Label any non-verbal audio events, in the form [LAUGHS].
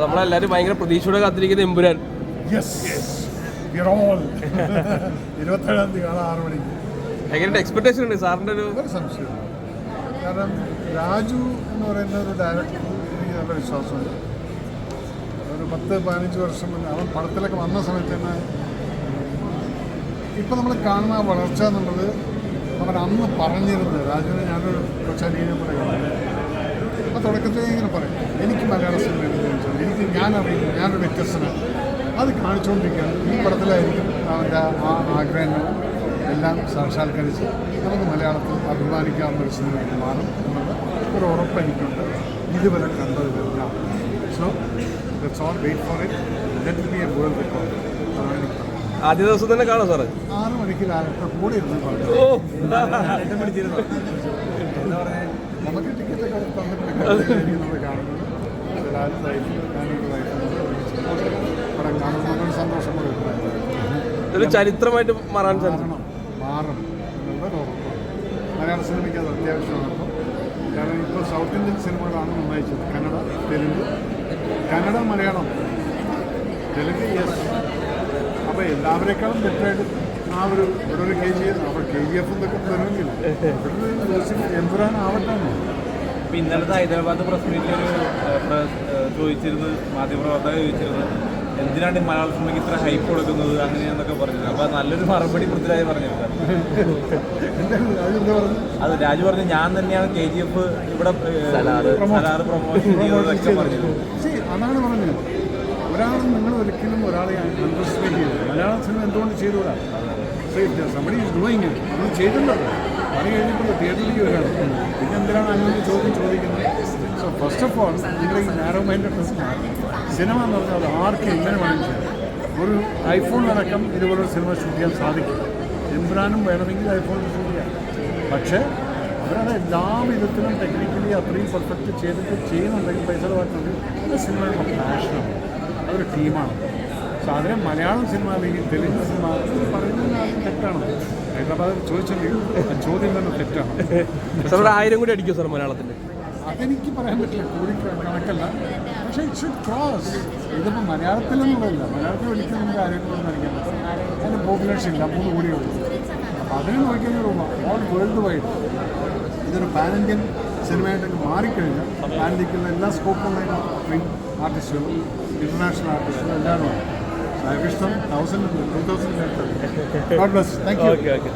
നമ്മളെല്ലാരും ഭയങ്കര പ്രതീക്ഷയോടെ കാത്തിരിക്കുന്ന എമ്പുരാൻ. യെസ് ഓൾ [LAUGHS] ഇരുപത്തേഴാം തീയതി കാണാം ആറ് മണിക്ക്. എക്സ്പെക്ടേഷൻ ഉണ്ട്. സാറിന്റെ ഒരു സംശയം കാരണം രാജു എന്ന് പറയുന്ന ഒരു ഡയറക്ടർ എനിക്ക് നല്ല വിശ്വാസമുണ്ട്. ഒരു പത്ത് പതിനഞ്ച് വർഷം മുന്നേ അവൻ പടത്തിലൊക്കെ വന്ന സമയത്ത് തന്നെ ഇപ്പം നമ്മൾ കാണുന്ന വളർച്ച എന്നുള്ളത് അവൻ അന്ന് പറഞ്ഞിരുന്നത്. രാജുവിനെ ഞാനൊരു കൊച്ചാലിനെ പറയുന്നത് അപ്പോൾ തുടക്കത്തിൽ ഇങ്ങനെ പറയും. എനിക്ക് മലയാള സിനിമ എനിക്ക് ഞാൻ അറിയുന്നു ഞാനൊരു വ്യത്യസ്തനാണ് അത് കാണിച്ചുകൊണ്ടിരിക്കുകയാണ്. ഈ പടത്തിലായിരിക്കും അവന്റെ ആ ആഗ്രഹങ്ങൾ എല്ലാം സാക്ഷാത്കരിച്ച് നമുക്ക് മലയാളത്തിൽ അഭിമാനിക്കാവുന്ന ഒരു സിനിമ മാറും എന്നുള്ള ഒരു ഉറപ്പ് എനിക്കുണ്ട്. ഇതുവരെ കണ്ടതിലെല്ലാം. So that's all wait for it let be a world record അതാണ് എനിക്ക് ആദ്യ ദിവസം തന്നെ കാണാം സാറേ? ആറ് മണിക്ക് കാലത്ത് കൂടെ ഇരുന്ന് [LAUGHS] [LAUGHS] നമുക്ക് ടിക്കറ്റൊക്കെ തന്നിട്ടുണ്ട് കാണുന്നത് പടം ഒരു സന്തോഷം കൂടെ ഒരു ചരിത്രമായിട്ട് മാറാൻ മാറണം മാറണം എന്നുള്ള മലയാള സിനിമയ്ക്ക് അത് അത്യാവശ്യമാണ് കാരണം ഇപ്പോൾ സൗത്ത് ഇന്ത്യൻ സിനിമകളാണ് നന്നായിച്ചത് കന്നഡ തെലുങ്ക് കന്നഡ മലയാളം തെലുങ്ക് യെസ്. അപ്പോൾ എല്ലാവരെക്കാളും ബെറ്ററായിട്ട് ആ ഒരു ഒരു കെ ജി അവിടെ കെ ജി എഫ് എന്നൊക്കെ വരുമെങ്കിൽ എമ്പുരാൻ ആവട്ടെ ഇപ്പൊ ഇന്നലത്തെ ഹൈദരാബാദ് പ്രസ് മീറ്റിൽ ഒരു ചോദിച്ചിരുന്നു മാധ്യമപ്രവർത്തകർ ചോദിച്ചിരുന്നു എന്തിനാണ് ഈ മലയാള സിനിമയ്ക്ക് ഇത്ര ഹൈപ്പ് കൊടുക്കുന്നത് അങ്ങനെയെന്നൊക്കെ പറഞ്ഞത് അപ്പൊ നല്ലൊരു മറുപടി പൃഥ്വിരാജ് പറഞ്ഞിരുന്നു. അതെന്താ പറഞ്ഞു അത് രാജു പറഞ്ഞു ഞാൻ തന്നെയാണ് കെ ജി എഫ് ഇവിടെ സലാറ്. പ്രൊമോഷൻ ചെയ്തതൊക്കെ പറഞ്ഞത് അതാണ് പറഞ്ഞത്. ഒരാൾ നിങ്ങൾ ഒരിക്കലും ഒരാളെ അണ്ടർസ്റ്റാൻഡ് ചെയ്തു മലയാള സിനിമ എന്തുകൊണ്ട് ചെയ്തുകൂടാ? സമ്മടി ഈസ് ഡൂയിങ് ഇറ്റ് നമ്മൾ ചെയ്തിട്ടുണ്ട്. പണി കഴിഞ്ഞിട്ടുള്ള തിയേറ്ററിലേക്ക് വരികയാണ്. പിന്നെ എന്തിനാണ് അങ്ങനെ ചോദ്യം ചോദിക്കുന്നത്? സോ ഫസ്റ്റ് ഓഫ് ഓൾ നിങ്ങളുടെ ഈ നാരോ മൈൻഡ് സിനിമ എന്ന് പറഞ്ഞാൽ അത് ആർക്കും എങ്ങനെ വേണമെങ്കിൽ ഒരു ഐഫോണിലടക്കം ഇതുപോലൊരു സിനിമ ഷൂട്ട് ചെയ്യാൻ സാധിക്കും എംബ്രാനും വേണമെങ്കിൽ ഐഫോൺ ഷൂട്ട് ചെയ്യാം. പക്ഷേ അവരത് എല്ലാ വിധത്തിലും ടെക്നിക്കലി അത്രയും പെർഫെക്റ്റ് ചെയ്തിട്ട് ചെയ്യുന്നുണ്ടെങ്കിൽ പൈസ ചിലവാക്കുന്നുണ്ടെങ്കിൽ അത് സിനിമയുടെ പാഷനാണ് അതൊരു ടീമാണ് സോ അതിനെ മലയാളം സിനിമ അല്ലെങ്കിൽ തെലുങ്ക് സിനിമ പറയുന്നത് തെറ്റാണ്. ഹൈദരാബാദ് ചോദിച്ചെങ്കിൽ ചോദ്യം തന്നെ തെറ്റാണ്. സാർ ഒരു ആയിരം കൂടി അടിക്കും സാർ മലയാളത്തിന്റെ? അതെനിക്ക് പറയാൻ പറ്റില്ല. കൂടി കണക്കല്ല. പക്ഷേ ഇറ്റ് ഷുഡ് ക്രോസ് ഇതിപ്പോൾ മലയാളത്തിലെന്നുള്ളതല്ല. മലയാളത്തിൽ ഒരിക്കലും നമുക്ക് ആരെങ്കിലും നടിക്കാൻ അതിന്റെ അതിന് പോപ്പുലേഷൻ ഇല്ല. മൂന്ന് കോടിയുള്ളൂ അപ്പോൾ അതിനെ നോക്കിയാൽ ഓൾ വേൾഡ് വൈഡ് ഇതൊരു പാൻ ഇന്ത്യൻ സിനിമയായിട്ടൊക്കെ മാറിക്കഴിഞ്ഞാൽ പാൻ ഇന്ത്യക്കുള്ള എല്ലാ സ്കോപ്പുള്ള ആർട്ടിസ്റ്റുകളും ഇന്റർനാഷണൽ ആർട്ടിസ്റ്റുകളും എല്ലാവരും I wish them 1000, 2000. God bless. Thank you. Okay, okay.